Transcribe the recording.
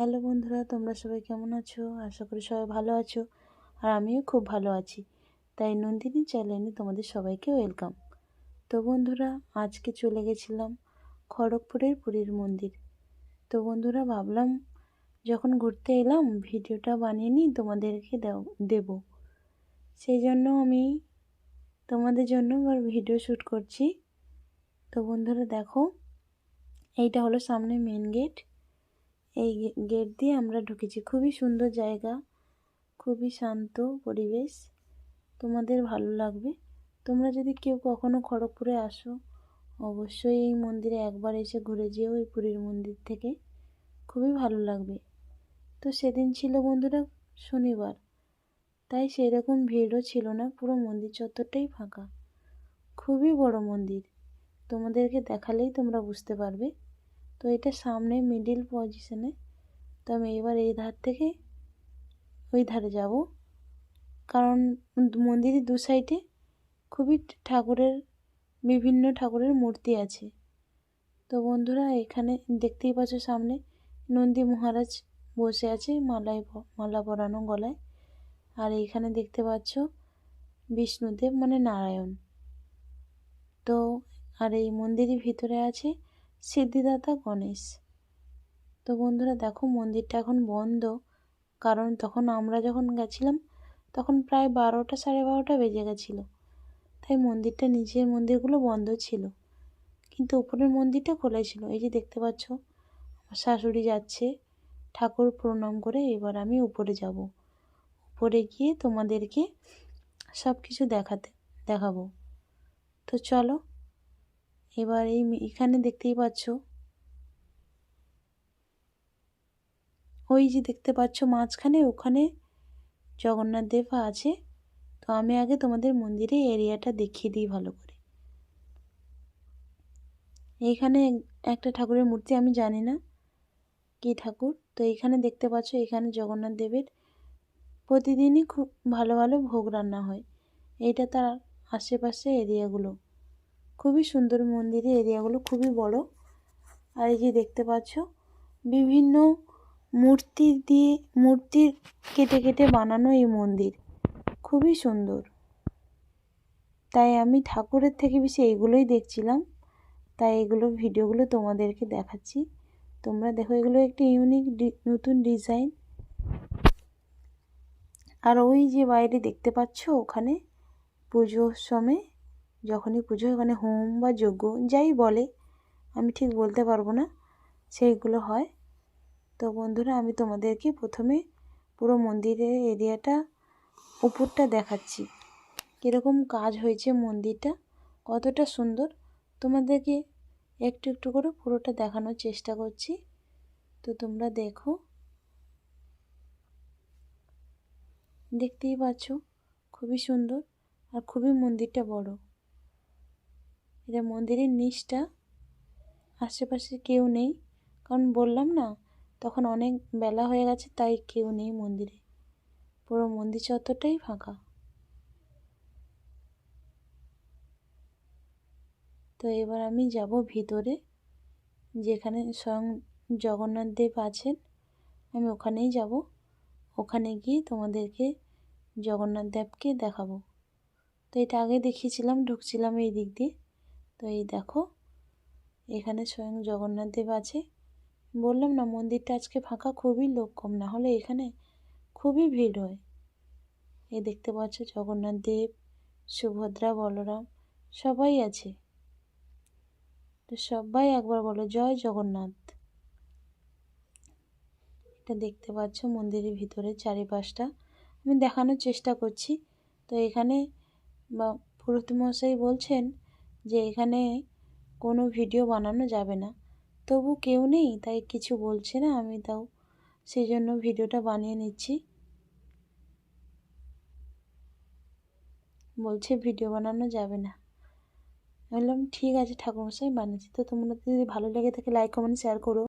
Hello বন্ধুরা, তোমরা সবাই কেমন আছো? আশা করি সবাই ভালো আছো, আর আমিও খুব ভালো আছি। তাই নন্দিনী চ্যানেলে তোমাদের সবাইকে ওয়েলকাম। তো বন্ধুরা, আজকে চলে গেছিলাম খড়গপুরের পুরীর মন্দির। তো বন্ধুরা, ভাবলাম যখন ঘুরতে এলাম, ভিডিওটা বানিয়ে নিই, তোমাদেরকে দেব। সেই জন্য আমি তোমাদের জন্য এবার ভিডিও শ্যুট করছি। তো বন্ধুরা, দেখো, এইটা হলো সামনে মেন গেট এই গেট দিয়ে আমরা ঢুকেছি। খুবই সুন্দর জায়গা, খুবই শান্ত পরিবেশ। তোমাদের ভালো লাগবে। তোমরা যদি কেউ কখনো খড়গপুরে আসো, অবশ্যই এই মন্দিরে একবার এসে ঘুরে যেও এই পুরীর মন্দির থেকে। খুবই ভালো লাগবে। তো সেদিন ছিল বন্ধুরা শনিবার, তাই সেরকম ভিড়ও ছিল না, পুরো মন্দির চত্বরটাই ফাঁকা। খুবই বড় মন্দির। তোমাদেরকে দেখালেই তোমরা বুঝতে পারবে। তো এটা সামনে মিডিল পজিশনে তো আমি এবার এই ধার থেকে ওই ধারে যাব কারণ মন্দিরের দু সাইডে খুবই ঠাকুরের বিভিন্ন ঠাকুরের মূর্তি আছে তো বন্ধুরা এখানে দেখতেই পাচ্ছ সামনে নন্দী মহারাজ বসে আছে মালায় মালা পরানো গলায় আর এইখানে দেখতে পাচ্ছ বিষ্ণুদেব মানে নারায়ণ তো আর এই মন্দিরের ভিতরে আছে সিদ্ধিদাতা গণেশ। তো বন্ধুরা দেখো, মন্দিরটা এখন বন্ধ। কারণ তখন আমরা যখন গেছিলাম, তখন প্রায় বারোটা সাড়ে বারোটা বেজে গেছিল। তাই মন্দিরটা নিচের মন্দিরগুলো বন্ধ ছিল। কিন্তু উপরের মন্দিরটা খোলাই ছিল। এই যে দেখতে পাচ্ছ, আমার শাশুড়ি যাচ্ছে। ঠাকুর প্রণাম করে এবার আমি উপরে যাব। উপরে গিয়ে তোমাদেরকে সব কিছু দেখাতে, দেখাবো। তো চলো এবার এই এখানে দেখতেই পাচ্ছ। ওই যে দেখতে পাচ্ছ মাঝখানে, ওখানে জগন্নাথ দেব আছে। তো আমি আগে তোমাদের মন্দিরে এরিয়াটা দেখিয়ে দিই ভালো করে। এইখানে একটা ঠাকুরের মূর্তি আমি জানি না কি ঠাকুর। তো এইখানে দেখতে পাচ্ছ এখানে জগন্নাথ দেবের প্রতিদিনই খুব ভালো ভালো ভোগ রান্না হয়। এইটা তার আশেপাশে এরিয়াগুলো খুবই সুন্দর মন্দিরের এরিয়াগুলো খুবই বড়। আর এই যে দেখতে পাচ্ছ, বিভিন্ন মূর্তি দিয়ে মূর্তির কেটে কেটে বানানো এই মন্দির। খুবই সুন্দর। তাই আমি ঠাকুরের থেকে বেশি এইগুলোই দেখছিলাম। তাই এগুলো ভিডিওগুলো তোমাদেরকে দেখাচ্ছি। তোমরা দেখো, এগুলো একটি ইউনিক নতুন ডিজাইন। আর ওই যে বাইরে দেখতে পাচ্ছ, ওখানে পুজোর সময় যখনই পুজো ওখানে হোম বা যজ্ঞ, যাই বলে, আমি ঠিক বলতে পারব না, সেইগুলো হয়। তো বন্ধুরা, আমি তোমাদেরকে প্রথমে পুরো মন্দিরের এরিয়াটা উপরটা দেখাচ্ছি। কীরকম কাজ হয়েছে মন্দিরটা, কতটা সুন্দর, তোমাদেরকে একটু একটু করে পুরোটা দেখানোর চেষ্টা করছি। তো তোমরা দেখো। দেখতেই পাচ্ছ, খুবই সুন্দর আর খুবই মন্দিরটা বড়। এটা মন্দিরের নিচটা আশেপাশে কেউ নেই। কারণ বললাম না, তখন অনেক বেলা হয়ে গেছে, তাই কেউ নেই মন্দিরে। পুরো মন্দির চত্বরটাই ফাঁকা। তো এবার আমি যাব ভিতরে, যেখানে স্বয়ং জগন্নাথ দেব আছেন। আমি ওখানেই যাব। ওখানে গিয়ে তোমাদেরকে জগন্নাথ দেবকে দেখাবো। তো এটা আগে দেখিয়েছিলাম, ঢুকছিলাম এই দিক দিয়ে। তো এই দেখো, এখানে স্বয়ং জগন্নাথ দেব আছে। বললাম না, মন্দিরটা আজকে ফাঁকা, খুবই লোক কম, না হলে এখানে খুবই ভিড় হয়। এই দেখতে পাচ্ছ জগন্নাথ দেব, সুভদ্রা, বলরাম, সবাই আছে। তো সবাই একবার বলো, জয় জগন্নাথ। এটা দেখতে পাচ্ছ মন্দিরের ভিতরে চারিপাশটা। আমি দেখানোর চেষ্টা করছি। তো এখানে বা পুরোহিত মশাই বলছেন যে এখানে কোনো ভিডিও বানানো যাবে না। তবু কেউ নেই, তাই কিছু বলছে না, আমি তাও সেই জন্য ভিডিওটা বানিয়ে নিচ্ছি। বলছে ভিডিও বানানো যাবে না। বললাম, ঠিক আছে ঠাকুরমশাই, বানিয়েছি। তো তোমরা যদি ভালো লেগে থাকে লাইক কমেন্ট শেয়ার করো।